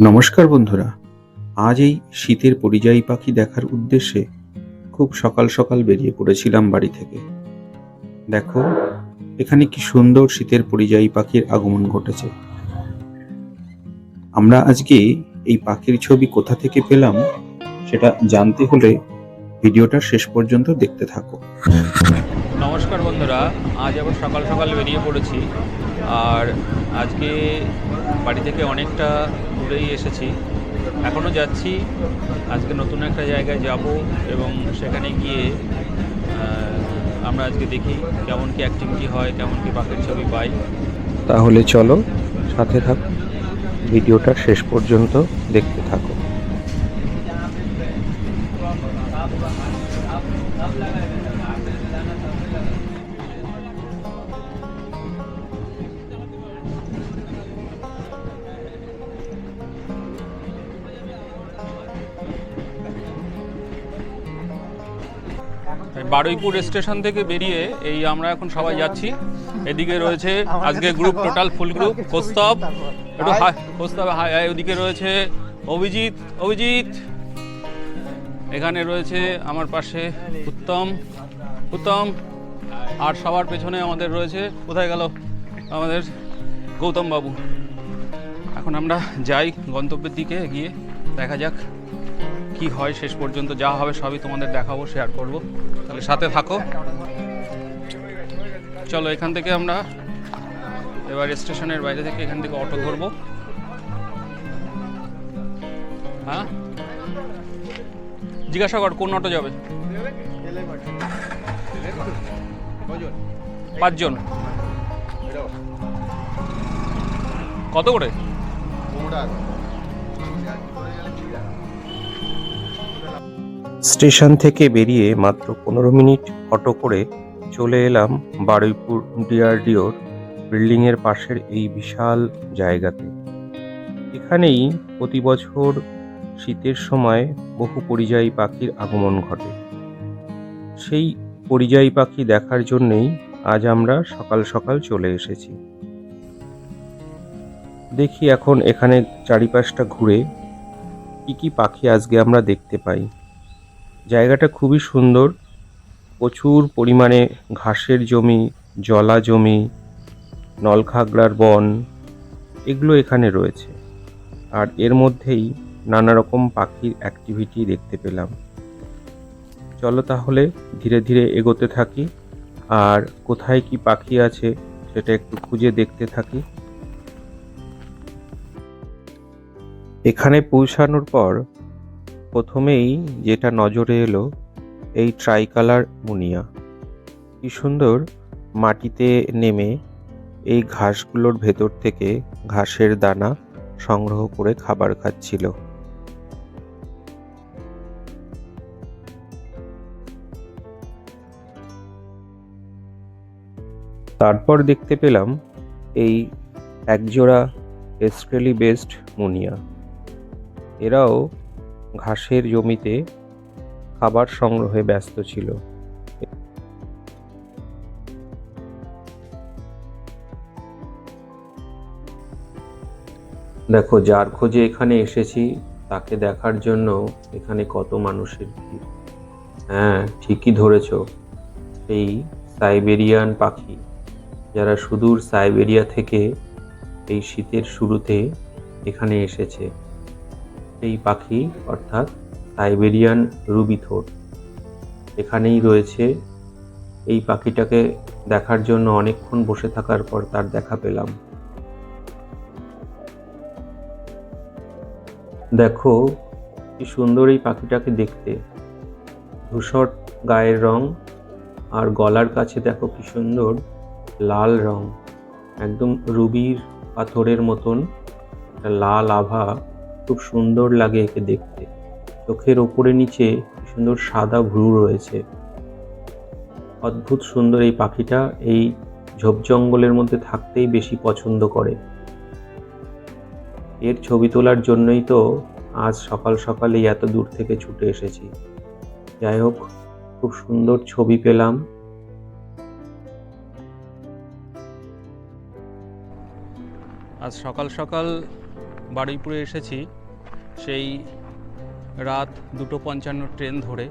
নমস্কার বন্ধুরা। আজ এই শীতের পরিযায়ী পাখি দেখার উদ্দেশ্যে খুব সকাল সকাল বেরিয়ে পড়েছিলাম বাড়ি থেকে। দেখো, এখানে কি সুন্দর শীতের পরিযায়ী পাখির আগমন ঘটেছে। আমরা আজকে এই পাখির ছবি কোথা থেকে পেলাম সেটা জানতে হলে ভিডিওটা শেষ পর্যন্ত দেখতে থাকো। নমস্কার বন্ধুরা, আজ আবার সকাল সকাল বেরিয়ে পড়েছি। আর আজকে বাড়ি থেকে অনেকটা দূরেই এসেছি। এখনও যাচ্ছি। আজকে নতুন একটা জায়গায় যাব এবং সেখানে গিয়ে আমরা আজকে দেখি কেমন কি অ্যাক্টিভিটি হয়, কেমন কি পাখির ছবি পাই। তাহলে চলো, সাথে থাকো। ভিডিওটা শেষ পর্যন্ত দেখতে থাকো। বারুইপুর স্টেশন থেকে বেরিয়ে এই আমরা এখন সবাই যাচ্ছি। এদিকে রয়েছে আজকে group total full group Kaustav একটু হাই কৌস্তব হাই ওদিকে রয়েছে অভিজিৎ অভিজিৎ। এখানে রয়েছে আমার পাশে উত্তম উত্তম। আর সবার পেছনে আমাদের রয়েছে কোথায় গেল? আমাদের গৌতম বাবু। এখন আমরা যাই গন্তব্যের দিকে গিয়ে দেখা যাক। কি হয় শেষ পর্যন্ত, যা হবে সবই তোমাদের দেখাবো শেয়ার করব। তাহলে সাথে থাকো। চলো, এখান থেকে আমরা এবার স্টেশনের বাইরে থেকে এখান থেকে অটো ধরবো। হ্যাঁ? জিজ্ঞাসা কর, কোন অটো যাবে? পাঁচজন। কত করে? স্টেশন থেকে বেরিয়ে মাত্র পনেরো মিনিট অটো করে চলে এলাম বারুইপুর ডিআরডিওর বিল্ডিংয়ের পাশের এই বিশাল জায়গাতে। এখানেই প্রতি বছর শীতের সময় বহু পরিযায়ী পাখির আগমন ঘটে। সেই পরিযায়ী পাখি দেখার জন্যেই আজ আমরা সকাল সকাল চলে এসেছি। দেখি এখন এখানে চারিপাশটা ঘুরে কি কি পাখি আজকে আমরা দেখতে পাই। জায়গাটা খুবই সুন্দর। প্রচুর পরিমাণে ঘাসের জমি, জলা জমি, নলখাগড়ার বন, এগুলো এখানে রয়েছে। আর এর মধ্যেই নানা রকম পাখির অ্যাক্টিভিটি দেখতে পেলাম। চলো তাহলে ধীরে ধীরে এগোতে থাকি। আর কোথায় কি পাখি আছে সেটা একটু খুঁজে দেখতে থাকি। এখানে পৌঁছানোর পর প্রথমেই যেটা নজরে এলো, এই ট্রাইকালার মুনিয়া। কি সুন্দর মাটিতে নেমে এই ঘাসগুলোর ভেতর থেকে ঘাসের দানা সংগ্রহ করে খাবার খাচ্ছিল। তারপর দেখতে পেলাম এই একজোড়া এস্ট্রেলি বেসড মুনিয়া। এরাও ঘাসের জমিতে খাবার সংগ্রহে ব্যস্ত ছিল। দেখো, যার খোঁজে এখানে এসেছি, তাকে দেখার জন্য এখানে কত মানুষের ভিড়। হ্যাঁ ঠিকই ধরেছ। এই সাইবেরিয়ান পাখি, যারা সুদূর সাইবেরিয়া থেকে এই শীতের শুরুতে এখানে এসেছে। এই পাখি, অর্থাৎ সাইবেরিয়ান রুবিথোর এখানেই রয়েছে এই পাখিটাকে দেখার জন্য অনেকক্ষণ বসে থাকার পর তার দেখা পেলাম। দেখো, কি সুন্দর এই পাখিটাকে দেখতে। ধূসর গায়ের রং আর গলার কাছে দেখো কি সুন্দর লাল রং। একদম রুবির পাথরের মতন একটা লাল আভা খুব সুন্দর লাগে একে দেখতে। চোখের ওপরে নিচে সুন্দর সাদা ভ্রু রয়েছে। অদ্ভুত সুন্দর এই পাখিটা এই ঝোপ জঙ্গলের মধ্যে থাকতেই বেশি পছন্দ করে। এর ছবি তোলার জন্যই তো আজ সকাল সকালেই এত দূর থেকে ছুটে এসেছি। যাই হোক, খুব সুন্দর ছবি পেলাম। আজ সকাল সকাল বারুইপুরে এসেছি। সেই রাত দুটো পঞ্চান্ন ট্রেন ধরে।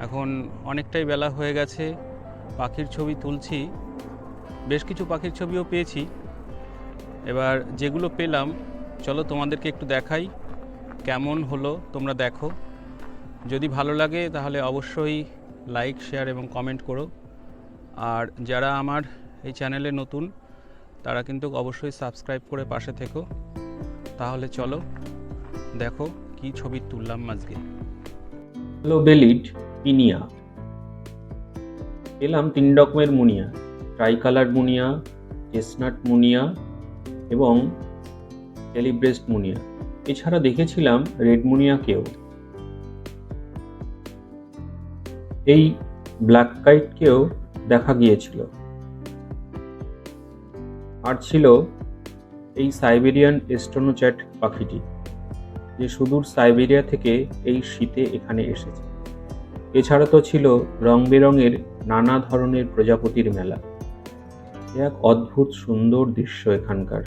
এখন অনেকটাই বেলা হয়ে গেছে, পাখির ছবি তুলছি। বেশ কিছু পাখির ছবিও পেয়েছি। এবার যেগুলো পেলাম, চলো তোমাদেরকে একটু দেখাই, কেমন হলো তোমরা দেখো। যদি ভালো লাগে তাহলে অবশ্যই লাইক, শেয়ার এবং কমেন্ট করো। আর যারা আমার এই চ্যানেলে নতুন, তারা কিন্তু অবশ্যই সাবস্ক্রাইব করে পাশে থেকো। তাহলে চলো, দেখো কি ছবি তুললাম আজকে। বেলিড পিনিয়া। পেলাম তিন রকমের মুনিয়া ট্রাই কালার মুনিয়া চেসনাট মুনিয়া এবং টেলিব্রেস্ট মুনিয়া। এছাড়া দেখেছিলাম রেড মুনিয়াকেও এই ব্ল্যাক কাইটকেও দেখা গিয়েছিল। আর ছিল এই সাইবেরিয়ান এস্টোনোচ্যাট পাখিটি, যে সুদূর সাইবেরিয়া থেকে এই শীতে এখানে এসেছে। এছাড়া তো ছিল রং বেরঙের নানা ধরনের প্রজাপতির মেলা। এক অদ্ভুত সুন্দর দৃশ্য এখানকার।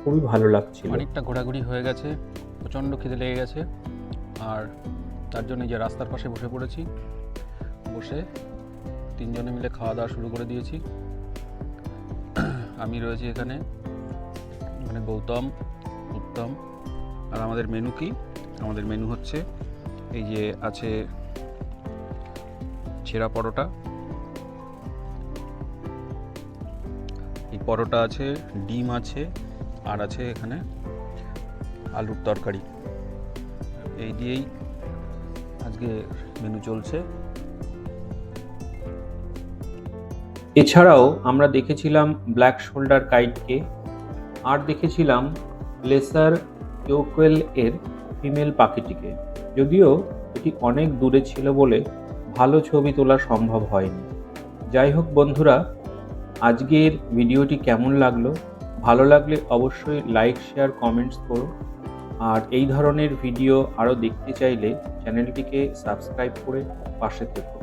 খুবই ভালো লাগছিল। অনেকটা ঘোরাঘুরি হয়ে গেছে, প্রচণ্ড খিদে লেগে গেছে। আর তার জন্য যে রাস্তার পাশে বসে পড়েছি, বসে তিনজনে মিলে খাওয়া দাওয়া শুরু করে দিয়েছি। আমি রয়েছি এখানে। মানে গৌতম, উত্তম। আর আমাদের মেনু কি? আমাদের মেনু হচ্ছে এই যে আছে ছেঁড়া পরোটা। এই পরোটা আছে, ডিম আছে, আর আছে এখানে আলুর তরকারি। এই দিয়েই আজকে মেনু চলছে। এছাড়াও আমরা দেখেছিলাম ব্ল্যাক শোল্ডার কাইটকে আর দেখেছিলাম লেসার ইউকুয়েল এর ফিমেল পাখিটিকে। যদিও এটি অনেক দূরে ছিল বলে ভালো ছবি তোলা সম্ভব হয়নি। যাই হোক বন্ধুরা, আজকের ভিডিওটি কেমন লাগল? ভালো লাগলে অবশ্যই লাইক শেয়ার কমেন্টস করো। আর এই ধরনের ভিডিও আরও দেখতে চাইলে চ্যানেলটিকে সাবস্ক্রাইব করে পাশে থেকো।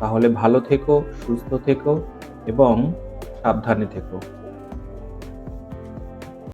তাহলে ভালো থেকো, সুস্থ থেকো এবং সাবধানে থেকো।